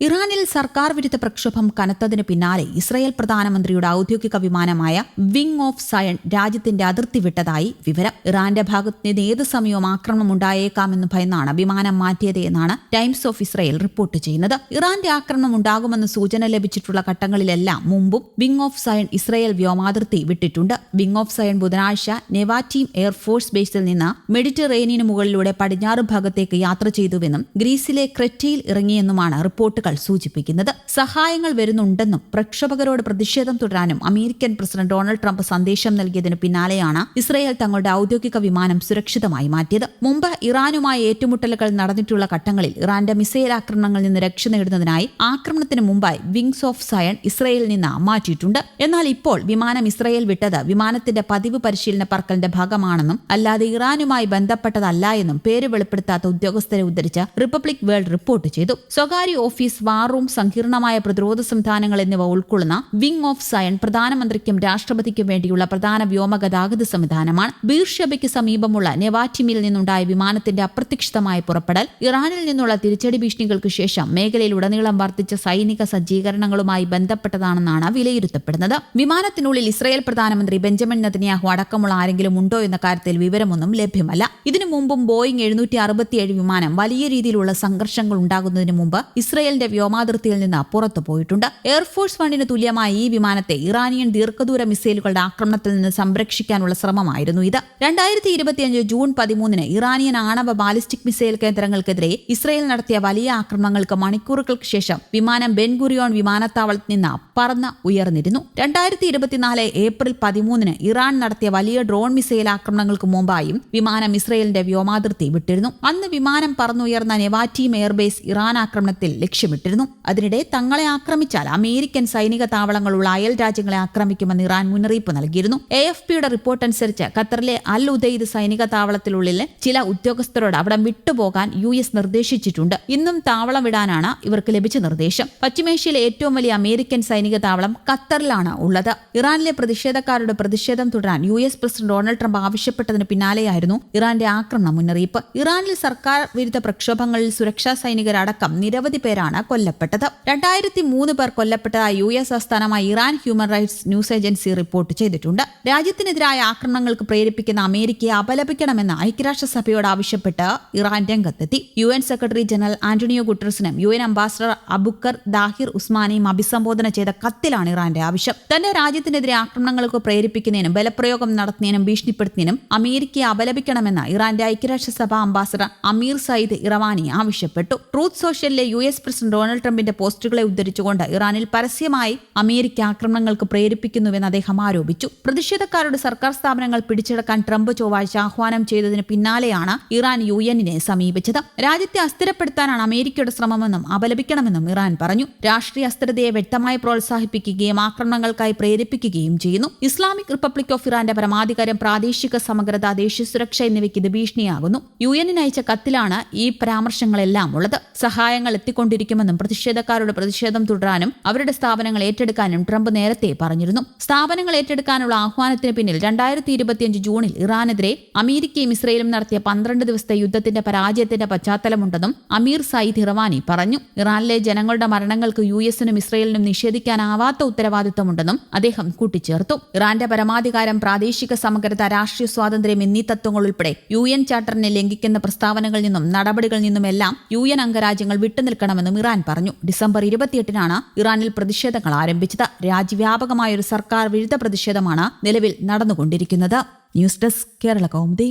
ഇറാനിൽ സർക്കാർ വിരുദ്ധ പ്രക്ഷോഭം കനത്തതിന് പിന്നാലെ ഇസ്രായേൽ പ്രധാനമന്ത്രിയുടെ ഔദ്യോഗിക വിമാനമായ വിങ് ഓഫ് സയൺ രാജ്യത്തിന്റെ അതിർത്തി വിട്ടതായി വിവരം. ഇറാന്റെ ഭാഗത്ത് നിന്ന് ഏത് സമയവും ആക്രമണം ഉണ്ടായേക്കാമെന്ന് ഭയന്നാണ് വിമാനം മാറ്റിയത് എന്നാണ് ടൈംസ് ഓഫ് ഇസ്രായേൽ റിപ്പോർട്ട് ചെയ്യുന്നത്. ഇറാന്റെ ആക്രമണം ഉണ്ടാകുമെന്ന് സൂചന ലഭിച്ചിട്ടുള്ള ഘട്ടങ്ങളിലെല്ലാം മുമ്പും വിങ് ഓഫ് സയൺ ഇസ്രായേൽ വ്യോമാതിർത്തി വിട്ടിട്ടുണ്ട്. വിങ് ഓഫ് സയൺ ബുധനാഴ്ച നെവാറ്റീം എയർഫോഴ്സ് ബേസിൽ നിന്ന് മെഡിറ്ററേനിയന് മുകളിലൂടെ പടിഞ്ഞാറ് ഭാഗത്തേക്ക് യാത്ര ചെയ്തുവെന്നും ഗ്രീസിലെ ക്രെറ്റയിൽ ഇറങ്ങിയെന്നുമാണ് റിപ്പോർട്ടുകൾ സൂചിപ്പിക്കുന്നത്. സഹായങ്ങൾ വരുന്നുണ്ടെന്നും പ്രക്ഷോഭകരോട് പ്രതിഷേധം തുടരാനും അമേരിക്കൻ പ്രസിഡന്റ് ഡൊണാൾഡ് ട്രംപ് സന്ദേശം നൽകിയതിന് പിന്നാലെയാണ് ഇസ്രയേൽ തങ്ങളുടെ ഔദ്യോഗിക വിമാനം സുരക്ഷിതമായി മാറ്റിയത്. മുമ്പ് ഇറാനുമായി ഏറ്റുമുട്ടലുകൾ നടന്നിട്ടുള്ള ഘട്ടങ്ങളിൽ ഇറാന്റെ മിസൈൽ ആക്രമണങ്ങളിൽ നിന്ന് രക്ഷ നേടുന്നതിനായി ആക്രമണത്തിന് മുമ്പായി വിങ്സ് ഓഫ് സയൺ ഇസ്രയേലിൽ നിന്ന് മാറ്റിയിട്ടുണ്ട്. എന്നാൽ ഇപ്പോൾ വിമാനം ഇസ്രയേൽ വിട്ടത് വിമാനത്തിന്റെ പതിവ് പരിശീലന പറക്കലിന്റെ ഭാഗമാണെന്നും അല്ലാതെ ഇറാനുമായി ബന്ധപ്പെട്ടതല്ല എന്നും പേര് വെളിപ്പെടുത്താത്ത ഉദ്യോഗസ്ഥരെ ഉദ്ധരിച്ച് റിപ്പബ്ലിക് വേൾഡ് റിപ്പോർട്ട് ചെയ്തു. സ്വകാര്യ ഓഫീസ് വാർ റൂം സങ്കീർണമായ പ്രതിരോധ സംവിധാനങ്ങൾ എന്നിവ ഉൾക്കൊള്ളുന്ന വിംഗ് ഓഫ് സയൻ പ്രധാനമന്ത്രിക്കും രാഷ്ട്രപതിക്കും വേണ്ടിയുള്ള പ്രധാന വ്യോമ ഗതാഗത സംവിധാനമാണ്. ബീർഷബയ്ക്ക് സമീപമുള്ള നെവാറ്റിമിൽ നിന്നുണ്ടായ വിമാനത്തിന്റെ അപ്രത്യക്ഷിതമായ പുറപ്പെടൽ ഇറാനിൽ നിന്നുള്ള തിരിച്ചടി ഭീഷണികൾക്ക് ശേഷം മേഖലയിൽ ഉടനീളം വർദ്ധിച്ച സൈനിക സജ്ജീകരണങ്ങളുമായി ബന്ധപ്പെട്ടതാണെന്നാണ് വിലയിരുത്തപ്പെടുന്നത്. വിമാനത്തിനുള്ളിൽ ഇസ്രായേൽ പ്രധാനമന്ത്രി ബെഞ്ചമിൻ നെതന്യാഹു അടക്കമുള്ള ആരെങ്കിലും ഉണ്ടോ എന്ന കാര്യത്തിൽ വിവരമൊന്നും ലഭ്യമല്ല. ഇതിനു മുമ്പും ബോയിങ് എഴുന്നൂറ്റി അറുപത്തിയേഴ് വിമാനം വലിയ രീതിയിലുള്ള സംഘർഷങ്ങൾ ഉണ്ടാകുന്നതിന് മുമ്പ് ഇസ്രയേലിന്റെ വ്യോമാതിർത്തിയിൽ നിന്ന് പുറത്തു പോയിട്ടുണ്ട്. എയർഫോഴ്സ് വണ്ണിന് തുല്യമായ ഈ വിമാനത്തെ ഇറാനിയൻ ദീർഘദൂര മിസൈലുകളുടെ ആക്രമണത്തിൽ നിന്ന് സംരക്ഷിക്കാനുള്ള ശ്രമമായിരുന്നു ഇത്. രണ്ടായിരത്തി ഇരുപത്തിയഞ്ച് ജൂൺ പതിമൂന്നിന് ഇറാനിയൻ ആണവ ബാലിസ്റ്റിക് മിസൈൽ കേന്ദ്രങ്ങൾക്കെതിരെ ഇസ്രയേൽ നടത്തിയ വലിയ ആക്രമണങ്ങൾക്ക് മണിക്കൂറുകൾക്ക് ശേഷം വിമാനം ബെൻഗുറിയോൺ വിമാനത്താവളത്തിൽ നിന്ന് പറന്ന് ഉയർന്നിരുന്നു. രണ്ടായിരത്തി ഇരുപത്തിനാല് ഏപ്രിൽ പതിമൂന്നിന് ഇറാൻ നടത്തിയ വലിയ ഡ്രോൺ മിസൈൽ ആക്രമണങ്ങൾക്ക് മുമ്പായും വിമാനം ഇസ്രയേലിന്റെ വ്യോമാതിർത്തി വിട്ടിരുന്നു. അന്ന് വിമാനം പറന്നുയർന്ന നെവാറ്റീം എയർബേസ് ഇറാൻ ആക്രമണത്തിൽ ലക്ഷ്യമിട്ടിരുന്നു അതിനിടെ തങ്ങളെ ആക്രമിച്ചാൽ അമേരിക്കൻ സൈനിക താവളങ്ങളുള്ള അയൽ രാജ്യങ്ങളെ ആക്രമിക്കുമെന്ന് ഇറാൻ മുന്നറിയിപ്പ് നൽകിയിരുന്നു. എ എഫ് പിയുടെ റിപ്പോർട്ട് അനുസരിച്ച് ഖത്തറിലെ അൽ ഉദയ്ദ് സൈനിക താവളത്തിലുള്ളിലെ ചില ഉദ്യോഗസ്ഥരോട് അവിടെ വിട്ടുപോകാൻ യു എസ് നിർദ്ദേശിച്ചിട്ടുണ്ട്. ഇന്നും താവളം വിടാനാണ് ഇവർക്ക് ലഭിച്ച നിർദ്ദേശം. പശ്ചിമേഷ്യയിലെ ഏറ്റവും വലിയ അമേരിക്കൻ സൈനിക താവളം ഖത്തറിലാണ് ഉള്ളത്. ഇറാനിലെ പ്രതിഷേധക്കാരുടെ പ്രതിഷേധം തുടരാൻ U S president Donald Trump ആവശ്യപ്പെട്ടതിന് പിന്നാലെയായിരുന്നു ഇറാന്റെ ആക്രമണ മുന്നറിയിപ്പ്. ഇറാനിൽ സർക്കാർ വിരുദ്ധ പ്രക്ഷോഭങ്ങളിൽ സുരക്ഷാ സൈനികരടക്കം നിരവധി പേരാണ് കൊല്ലപ്പെട്ടത്. രണ്ടായിരത്തി മൂന്ന് പേർ കൊല്ലപ്പെട്ടതായി യു എസ് ആസ്ഥാനമായ Iran human rights news agency report ചെയ്തിട്ടുണ്ട്. രാജ്യത്തിനെതിരായ ആക്രമണങ്ങൾക്ക് പ്രേരിപ്പിക്കുന്ന അമേരിക്കയെ അപലപിക്കണമെന്ന് ഐക്യരാഷ്ട്രസഭയോട് ആവശ്യപ്പെട്ട് ഇറാൻ രംഗത്തെത്തി. U N secretary general Antonio ഗുട്ടറസിനും U N ambassador Abukar Dahir ഉസ്മാനെയും അഭിസംബോധന ചെയ്ത കത്തിലാണ് ഇറാന്റെ ആവശ്യം. തന്റെ രാജ്യത്തിനെതിരെ ആക്രമണങ്ങൾക്ക് പ്രേരിപ്പിക്കുന്നതിനും ബലപ്രയോഗം നടത്തുന്നതിനും ഭീഷണിപ്പെടുത്തുന്നതിനും അമേരിക്കയെ അപലപിക്കണമെന്ന് ഇറാന്റെ ഐക്യരാഷ്ട്രസഭ അംബാസഡർ അമീർ സയ്യിദ് ഇറവാനി ആവശ്യപ്പെട്ടു. ട്രൂത്ത് സോഷ്യലിലെ യു എസ് പ്രസിഡന്റ് ഡൊണാൾഡ് ട്രംപിന്റെ പോസ്റ്റുകളെ ഉദ്ധരിച്ചുകൊണ്ട് ഇറാനിൽ പരസ്യമായി അമേരിക്ക ആക്രമണങ്ങൾക്ക് പ്രേരിപ്പിക്കുന്നുവെന്ന് അദ്ദേഹം ആരോപിച്ചു. പ്രതിഷേധക്കാരുടെ സർക്കാർ സ്ഥാപനങ്ങൾ പിടിച്ചെടുക്കാൻ ട്രംപ് ചൊവ്വാഴ്ച ആഹ്വാനം ചെയ്തതിന് പിന്നാലെയാണ് ഇറാൻ യു എന്നിനെ സമീപിച്ചത്. രാജ്യത്തെ അസ്ഥിരപ്പെടുത്താനാണ് അമേരിക്കയുടെ ശ്രമമെന്നും അപലപിക്കണമെന്നും ഇറാൻ പറഞ്ഞു. രാഷ്ട്രീയ അസ്ഥിരതയെ വ്യക്തമായി പ്രോത്സാഹിപ്പിക്കുകയും ആക്രമണങ്ങൾക്കായി പ്രേരിപ്പിക്കുകയും ചെയ്യുന്നു. ഇസ്ലാമിക് റിപ്പബ്ലിക് ഓഫ് ഇറാന്റെ പരമാധികാരം പ്രാദേശിക സമഗ്രത ദേശീയ സുരക്ഷ എന്നിവയ്ക്ക് ഇത് ഭീഷണിയാകുന്നു. യു എന്നിന് അയച്ച കത്തിലാണ് ഈ പരാമർശങ്ങളെല്ലാം ഉള്ളത്. സഹായങ്ങൾ എത്തിക്കൊണ്ടിരിക്കുമെന്നും പ്രതിഷേധക്കാരുടെ പ്രതിഷേധം തുടരാനും അവരുടെ സ്ഥാപനങ്ങൾ ഏറ്റെടുക്കാനും ട്രംപ് നേരത്തെ പറഞ്ഞിരുന്നു. സ്ഥാപനങ്ങൾ ഏറ്റെടുക്കാനുള്ള ആഹ്വാനത്തിന് പിന്നിൽ രണ്ടായിരത്തി ഇരുപത്തിയഞ്ച് ജൂണിൽ ഇറാനെതിരെ അമേരിക്കയും ഇസ്രയേലും നടത്തിയ പന്ത്രണ്ട് ദിവസത്തെ യുദ്ധത്തിന്റെ പരാജയത്തിന്റെ പശ്ചാത്തലമുണ്ടെന്നും അമീർ സയ്യിദ് ഇറവാനി പറഞ്ഞു. ഇറാനിലെ ജനങ്ങളുടെ മരണങ്ങൾക്ക് യു എസിനും ഇസ്രയേലിനും നിഷേധിക്കാനാവാത്ത ഉത്തരവാദിത്തമുണ്ടെന്നും അദ്ദേഹം കൂട്ടിച്ചേർത്തു. ഇറാന്റെ പരമാധികാരം പ്രാദേശിക സമഗ്രത രാഷ്ട്രീയ സ്വാതന്ത്ര്യം എന്നീ തത്വങ്ങൾ ഉൾപ്പെടെ യു എൻ ചാർട്ടറിനെ ലംഘിക്കുന്ന പ്രസ്താവനകളിൽ നിന്നും നടപടികളിൽ നിന്നുമെല്ലാം യു എൻ അംഗരാജ്യങ്ങൾ വിട്ടുനിൽക്കണമെന്നും ഇറാൻ പറഞ്ഞു. ഡിസംബർ ഇരുപത്തിയെട്ടിനാണ് ഇറാനിൽ പ്രതിഷേധങ്ങൾ ആരംഭിച്ചത്. രാജ്യവ്യാപകമായ ഒരു സർക്കാർ വിരുദ്ധ പ്രതിഷേധമാണ് നിലവിൽ നടന്നുകൊണ്ടിരിക്കുന്നത്. News desk Kerala Kaumudi.